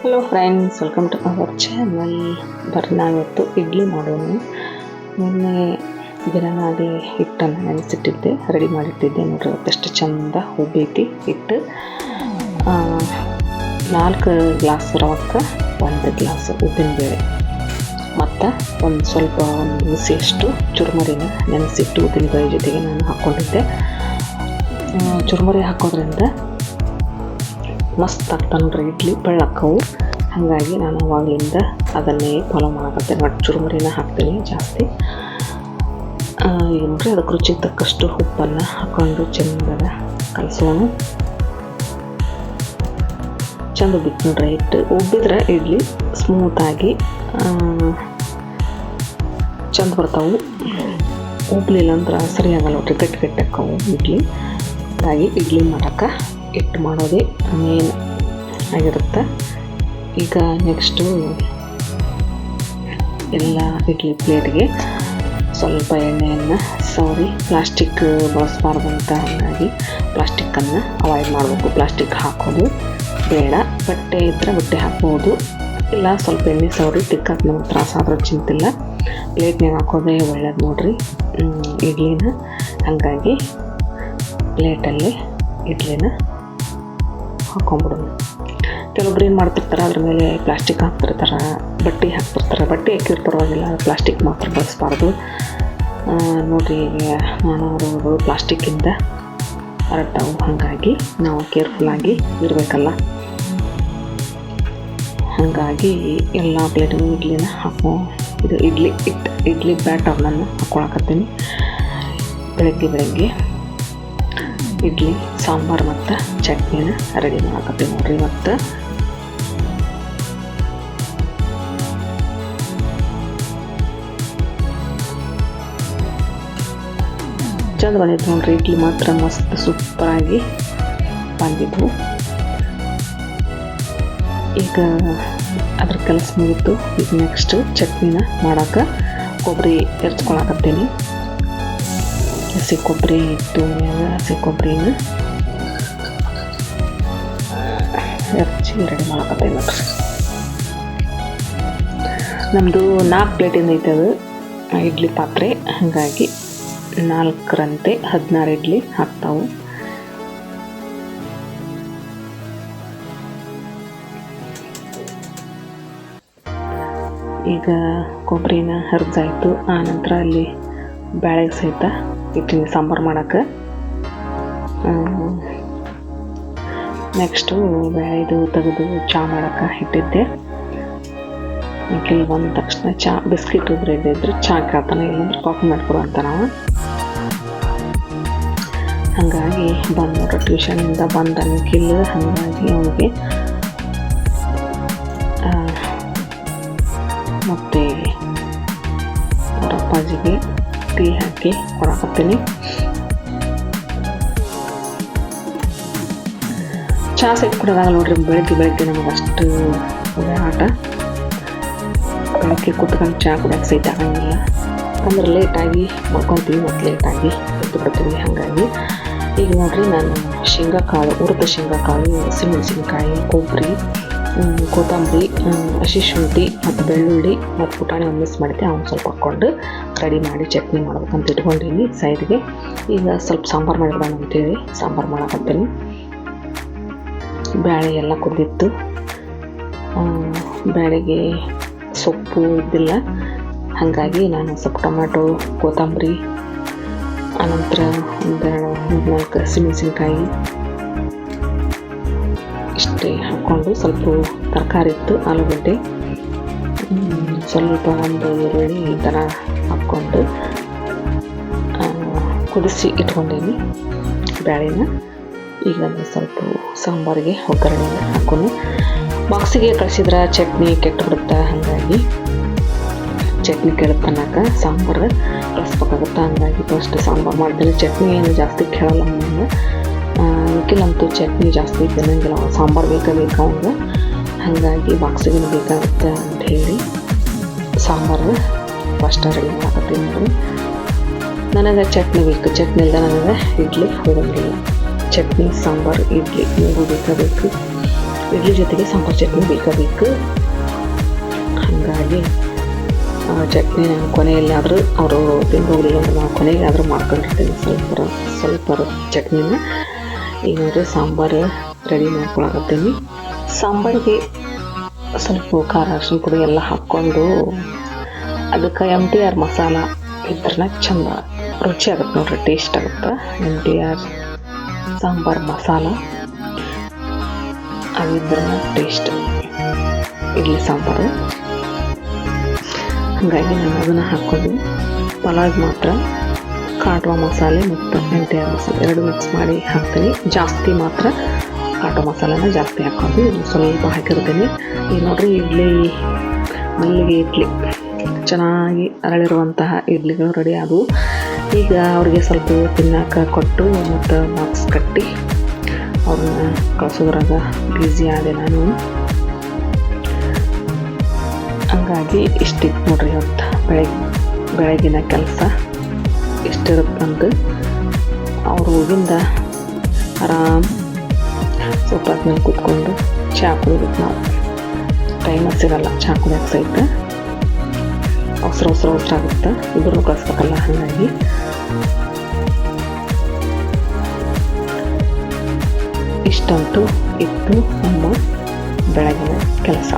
Hello friends welcome to our channel ಬರ್ರಿ ನಾವಿವತ್ತು ಇಡ್ಲಿ ಮಾಡೋಣ. ನಿನ್ನೆ ದಿನನಾಗಿ ಹಿಟ್ಟನ್ನು ನೆನೆಸಿಟ್ಟಿದ್ದೆ, ರೆಡಿ ಮಾಡಿಟ್ಟಿದ್ದೆ. ನೋಡ್ರಿ ಇವತ್ತೆಷ್ಟು ಚಂದ ಉಬ್ಬೈತಿ ಹಿಟ್ಟು. ನಾಲ್ಕು ಗ್ಲಾಸ್ ರವಕ್ಕೆ ಒಂದು ಗ್ಲಾಸ್ ಉದ್ದಿನಬೇಳೆ. ಮತ್ತು ಒಂದು ಸ್ವಲ್ಪ ಒಂದು ಬಿಸಿಯಷ್ಟು ಚುರುಮುರಿನ ನೆನೆಸಿಟ್ಟು ಉದ್ದಿನಬೇಳೆ ಜೊತೆಗೆ ನಾನು ಹಾಕ್ಕೊಂಡಿದ್ದೆ ಚುರುಮುರಿ ಹಾಕೋದ್ರಿಂದ ಮಸ್ತ್ ಆಗ್ತಾವೆ ನೋಡ್ರಿ ಇಡ್ಲಿ ಬೆಳ್ಳಕ್ಕವು ಹಾಗಾಗಿ ನಾನು ಅವಾಗಲಿಂದ ಅದನ್ನೇ ಫಾಲೋ ಮಾಡಕತ್ತೇನೆ ಬಟ್ ಚುರುಮುರಿನ ಹಾಕ್ತೀನಿ ಜಾಸ್ತಿ. ಏನ್ರಿ, ಅದಕ್ಕೆ ರುಚಿಗೆ ತಕ್ಕಷ್ಟು ಉಪ್ಪನ್ನು ಹಾಕ್ಕೊಂಡು ಚೆಂದಾಗ ಕಲಸೋಣ. ಚಂದ ಬಿತ್ತು ನೋಡ್ರಿ ಹಿಟ್ಟು. ಉಬ್ಬಿದ್ರೆ ಇಡ್ಲಿ ಸ್ಮೂತಾಗಿ ಚಂದ ಬರ್ತಾವು. ಉಬ್ಲಿಲ್ಲ ಅಂದ್ರೆ ಸರಿಯಾಗಲ್ಲ ನೋಡ್ರಿ, ಗಟ್ಟಿ ಗಟ್ಟಿ ಇಡ್ಲಿ. ಹಾಗಾಗಿ ಇಡ್ಲಿ ಮಾಡೋಕೆ ಹಿಟ್ಟು ಮಾಡೋದೇ ಮೇನ್ ಆಗಿರುತ್ತೆ. ಈಗ ನೆಕ್ಸ್ಟು ಎಲ್ಲ ಇಡ್ಲಿ ಪ್ಲೇಟ್ಗೆ ಸ್ವಲ್ಪ ಎಣ್ಣೆಯನ್ನು ಸವರಿ ಪ್ಲಾಸ್ಟಿಕ್ ಬಳಸಬಾರ್ದು ಅಂತ ಹಾಗಾಗಿ ಪ್ಲಾಸ್ಟಿಕ್ಕನ್ನು ಅವಾಯ್ಡ್ ಮಾಡಬೇಕು. ಪ್ಲಾಸ್ಟಿಕ್ ಹಾಕೋದು ಬೇಡ. ಬಟ್ಟೆ ಇದ್ದರೆ ಬಟ್ಟೆ ಹಾಕ್ಬೋದು. ಇಲ್ಲ ಸ್ವಲ್ಪ ಎಣ್ಣೆ ಸವರಿ ತಿಕ್ಕಾಕ ನಮ್ಗೆ ತ್ರಾಸ ಆದರೂ ಚಿಂತಿಲ್ಲ. ಪ್ಲೇಟ್ನಾಗ ಹಾಕೋದೇ ಒಳ್ಳೇದು ನೋಡ್ರಿ. ಇಡ್ಲಿನ ಹಾಗಾಗಿ ಪ್ಲೇಟಲ್ಲಿ ಇಡ್ಲಿನ ಹಾಕೊಂಬಿಡೋದು ಕೆಲವೊಬ್ರು ಏನು ಮಾಡ್ತಿರ್ತಾರೆ, ಅದ್ರ ಮೇಲೆ ಪ್ಲಾಸ್ಟಿಕ್ ಹಾಕ್ತಿರ್ತಾರೆ, ಬಟ್ಟೆ ಹಾಕ್ತಿರ್ತಾರೆ. ಬಟ್ಟೆ ಹಾಕಿರ್ ಪರವಾಗಿಲ್ಲ ಪ್ಲಾಸ್ಟಿಕ್ ಮಾತ್ರ ಬಳಸ್ಬಾರ್ದು. ನೋಡಿರಿ ನಾನು ಪ್ಲಾಸ್ಟಿಕ್ಕಿಂದ ಹರಡ್ತಾವು ಹಾಗಾಗಿ ನಾವು ಕೇರ್ಫುಲ್ಲಾಗಿ ಇರಬೇಕಲ್ಲ. ಹಾಗಾಗಿ ಎಲ್ಲ ಪ್ಲೇಟಿಗೂ ಇಡ್ಲಿನ ಹಾಕೋ. ಇದು ಇಡ್ಲಿ, ಇಟ್, ಇಡ್ಲಿ ಬ್ಯಾಟರ್ನನ್ನು ಹಾಕ್ಕೊಳಕತ್ತೀನಿ ಬೆಳಗ್ಗೆ ಬೆಳಗ್ಗೆ. ಇಡ್ಲಿ, ಸಾಂಬಾರು ಮತ್ತು ಚಟ್ನಿನ ರೆಡಿ ಮಾಡಕತ್ತೀವಿ ನೋಡ್ರಿ ಮತ್ತು ಚಂದ ಬಂದಿತ್ತು ನೋಡ್ರಿ, ಇಡ್ಲಿ ಮಾತ್ರ ಮಸ್ತ್ ಸೂಪರಾಗಿ ಬಂದಿದ್ವು ಈಗ ಅದ್ರ ಕೆಲಸ ಮುಗಿತು, ಈಗ ನೆಕ್ಸ್ಟ್ ಚಟ್ನಿನ ಮಾಡೋಕೆ ಕೊಬ್ಬರಿ ಎರ್ಚ್ಕೊಳಕತ್ತೀನಿ. ಕೊಬ್ಬರಿ ಇಟ್ಟು ಮ್ಯಾಗ ಹಸಿ ಕೊಬ್ಬರಿನ ಎರ್ಚಿ ರೆಡಿ ಮಾಡಕತ್ತೀನಿ ನೋಡ್ರಿ ನಮ್ಮದು ನಾಲ್ಕು ಪ್ಲೇಟಿಂದ ಐತೆ ಅದು ಇಡ್ಲಿ ಪಾತ್ರೆ, ಹಾಗಾಗಿ ನಾಲ್ಕರಂತೆ, ಹದಿನಾರು ಇಡ್ಲಿ ಹಾಕ್ತಾವು. ಈಗ ಕೊಬ್ಬರಿನ ಹರಿದಾಯ್ತು ಆ ನಂತರ ಅಲ್ಲಿ ಬ್ಯಾಳೆಗೆ ಸಹಿತ ಇಟ್ಟಿನಿ ಸಾಂಬಾರು ಮಾಡೋಕ್ಕೆ. ನೆಕ್ಸ್ಟು ಬೇಳೆದು ತೆಗೆದು ಚಹಾ ಮಾಡೋಕ್ಕೆ ಇಟ್ಟಿದ್ದೆ. ಇಲ್ಲಿ ಬಂದ ತಕ್ಷಣ ಚಹಾ ಬಿಸ್ಕಿಟ್ ಬ್ರೆಡ್ ಇದ್ರೆ ಚಹಾ ಕೇಳ್ತಾನೆ, ಇಲ್ಲಾಂದ್ರೆ ಕಾಫಿ ಮಾಡ್ಕೊಡು ಅಂತ ನಾವು. ಹಾಗಾಗಿ ಬಂದು ಟ್ಯೂಷನಿಂದ ಬಂದ ನಿಖಿಲ್ ಹಾಗಾಗಿ ಅವನಿಗೆ ಮತ್ತು ಅವರ ಅಪ್ಪಾಜಿಗೆ ಟೀ ಹಾಕಿ ಕೊಡಕತ್ತೀನಿ ಚಹಾ ಸಹಿತ ಕುಡಿದಾಗ ನೋಡ್ರಿ ಬೆಳಗ್ಗೆ ಬೆಳಗ್ಗೆ ನಮಗೆ ಅಷ್ಟು ಆಟ ಬೆಳಗ್ಗೆ ಕುತ್ಕೊಂಡು ಚಹಾ ಕುಡಿಯೋಕೆ ಸೈಟ್ ಆಗಂಗಿಲ್ಲ ಅಂದ್ರೆ ಲೇಟಾಗಿ ಮಲ್ಕೊತೀವಿ ಮತ್ತು ಲೇಟಾಗಿ ಎದ್ದು ಬಿಡ್ತೀವಿ ಹಾಗಾಗಿ ಈಗ ನೋಡ್ರಿ ನಾನು ಶೇಂಗಾ ಕಾಳು ಹುರಿದ ಶೇಂಗಾ ಕಾಳು ಹಸಿಮೆಣಸಿನ್ಕಾಯಿ ಕೊಬ್ಬರಿ ಕೊತ್ತಂಬರಿ ಹಸಿ ಶುಂಠಿ ಮತ್ತು ಬೆಳ್ಳುಳ್ಳಿ ಮತ್ತು ಪುಟಾಣಿ ಒಂದು ಮಿಕ್ಸ್ ಮಾಡಿದ್ದೆ ಅವ್ನು ಸ್ವಲ್ಪ ಹಾಕ್ಕೊಂಡು ರೆಡಿ ಮಾಡಿ ಚಟ್ನಿ ಮಾಡ್ಬೇಕಂತ ಇಟ್ಕೊಂಡೀನಿ ಸೈಡ್ಗೆ. ಈಗ ಸ್ವಲ್ಪ ಸಾಂಬಾರು ಮಾಡಿಬಿಡೋಣ ಅಂತೇಳಿ, ಸಾಂಬಾರು ಮಾಡಕತ್ತೀನಿ. ಬೇಳೆ ಎಲ್ಲ ಕುದ್ದಿತ್ತು ಬ್ಯಾಳೆಗೆ ಸೊಪ್ಪು ಇದ್ದಿಲ್ಲ. ಹಾಗಾಗಿ ನಾನು ಸ್ವಲ್ಪ ಟೊಮ್ಯಾಟೊ, ಕೊತ್ತಂಬರಿ ಆನಂತರ ಒಂದೆರಡು ಮೂರ್ನಾಲ್ಕು ಹಸಿಮೆಣಸಿನ್ಕಾಯಿ ಇಷ್ಟೇ ಹಾಕ್ಕೊಂಡು ಸ್ವಲ್ಪ ತರಕಾರಿ ಇತ್ತು ಆಲೂಗಡ್ಡೆ ಸ್ವಲ್ಪ ಒಂದು ಈರುಳ್ಳಿ ಈ ಥರ ಹಾಕ್ಕೊಂಡು ಕುದಿಸಿ ಇಟ್ಕೊಂಡೇನಿ ಬೇಳೆನ ಈಗ ಸ್ವಲ್ಪ ಸಾಂಬಾರಿಗೆ ಒಗ್ಗರಣೆ ಹಾಕೊಂಡು ಬಾಕ್ಸಿಗೆ ಕಳಿಸಿದ್ರೆ ಚಟ್ನಿ ಕೆಟ್ಟು ಬಿಡುತ್ತೆ ಹಾಗಾಗಿ, ಚಟ್ನಿ ಕೆಡತನಕ ಸಾಂಬಾರು ಕಳಿಸ್ಬೇಕಾಗುತ್ತೆ ಹಂಗಾಗಿ ಫಸ್ಟ್ ಸಾಂಬಾರು ಮಾಡಿದ್ರೆ ಚಟ್ನಿ ಏನು ಜಾಸ್ತಿ ಕೇಳಲ್ಲ ನಮ್ಮದು ಚಟ್ನಿ ಜಾಸ್ತಿ ತಿನ್ನಂಗಿಲ್ಲ ಸಾಂಬಾರು ಬೇಕಾ ಬೇಕು ಅವ್ನಿಗೆ ಹಾಗಾಗಿ ಬಾಕ್ಸಿಗೆ ಬೇಕಾಗುತ್ತೆ ಅಂತ ಹೇಳಿ ಸಾಂಬಾರು ಫಸ್ಟ್ ರೆಡಿ ಮಾಡಕತ್ತೀನಿ ನೋಡಿ. ನನಗೆ ಚಟ್ನಿ ಬೇಕು, ಚಟ್ನಿ ಇಲ್ಲದೆ ನನಗೆ ಇಡ್ಲಿ ಹೋಗಂಗಿಲ್ಲ ಚಟ್ನಿ, ಸಾಂಬಾರು, ಇಡ್ಲಿ ಮೂರು ಬೇಕಾ ಬೇಕು. ಇಡ್ಲಿ ಜೊತೆಗೆ ಸಾಂಬಾರು ಚಟ್ನಿ ಬೇಕಾ ಬೇಕು. ಹಾಗಾಗಿ ಚಟ್ನಿ ನಾನು ಕೊನೆಯಲ್ಲಾದರೂ ಅವರು ತಿಂದು ಹೋಗಲಿಲ್ಲ ಅಂದ್ರೆ ನಾವು ಕೊನೆಗಾದರೂ ಮಾಡ್ಕೊಂಡಿರ್ತೀನಿ. ಸ್ವಲ್ಪ ಸ್ವಲ್ಪ ಚಟ್ನಿನ. ಈಗ ಸಾಂಬಾರು ರೆಡಿ ಮಾಡ್ಕೊಳಕತ್ತೀನಿ. ಸಾಂಬಾರಿಗೆ ಸ್ವಲ್ಪ ಖಾರ, ಅರ್ಶಿನ ಪುಡಿ ಎಲ್ಲ ಹಾಕ್ಕೊಂಡು ಅದಕ್ಕೆ ಎಂ ಟಿ ಆರ್ ಮಸಾಲ. ಇದ್ರನ್ನ ಚಂದ ರುಚಿ ಆಗುತ್ತೆ ನೋಡ್ರಿ ಟೇಸ್ಟ್ ಆಗುತ್ತೆ. M T R sambar masala. ಅದಿದ್ರನ್ನ taste idli sambar. ಹಾಗಾಗಿ ನಾನು ಅದನ್ನು ಹಾಕ್ಕೊಂಡು ಪಲಾವ್ ಮಾತ್ರ. ಕಾಟುವ ಮಸಾಲೆ ಮತ್ತು ಮೆಂತ್ಯ ಮಸಾಲೆ ಎರಡು ಮಿಕ್ಸ್ ಮಾಡಿ ಹಾಕ್ತೀನಿ. ಜಾಸ್ತಿ ಮಾತ್ರ ಕಾಟುವ ಮಸಾಲೆನ ಜಾಸ್ತಿ ಹಾಕೋದು ಸ್ವಲ್ಪ ಹಾಕಿರ್ತೀನಿ. ಈಗ ನೋಡ್ರಿ ಇಡ್ಲಿ, ಮಲ್ಲಿಗೆ ಇಡ್ಲಿ. ಚೆನ್ನಾಗಿ ಅರಳಿರುವಂತಹ ಇಡ್ಲಿಗಳು ರೆಡಿ ಆದವು. ಈಗ ಅವ್ರಿಗೆ ಸ್ವಲ್ಪ ತಿನ್ನಕ್ಕೆ ಕೊಟ್ಟು ಮತ್ತು ಬಾಕ್ಸ್ ಕಟ್ಟಿ ಅವ್ರನ್ನ ಕಳ್ಸೋದ್ರಾಗ ಬ್ಯುಸಿ ಆದೆ ನಾನು. ಹಂಗಾಗಿ ಇಷ್ಟಿತ್ತು ನೋಡ್ರಿ ಇವತ್ತು ಬೆಳಗ್ಗೆ ಬೆಳಗಿನ ಕೆಲಸ. ಇಷ್ಟಿರುತ್ತಂದು ಅವ್ರು ಹೋಗಿಂದ ಆರಾಮ್ ಸ್ವಲ್ಪ ಮೇಲೆ ಕೂತ್ಕೊಂಡು ಚಾ ಕುಡಿಬೇಕು ನಾವು. ಟೈಮ್ ಸಿಗಲ್ಲ ಚಾ ಕುಡಿಯೋಕೆ ಸಹಿತ. ಅವಸರ ಅವಸರ ಅವಸರ ಆಗುತ್ತೆ. ಇಬ್ಬರು ಕಳಿಸ್ಬೇಕಲ್ಲ, ಹಾಗಾಗಿ. ಇಷ್ಟಂತೂ ಇತ್ತು ನಮ್ಮ ಬೆಳಗಿನ ಕೆಲಸ.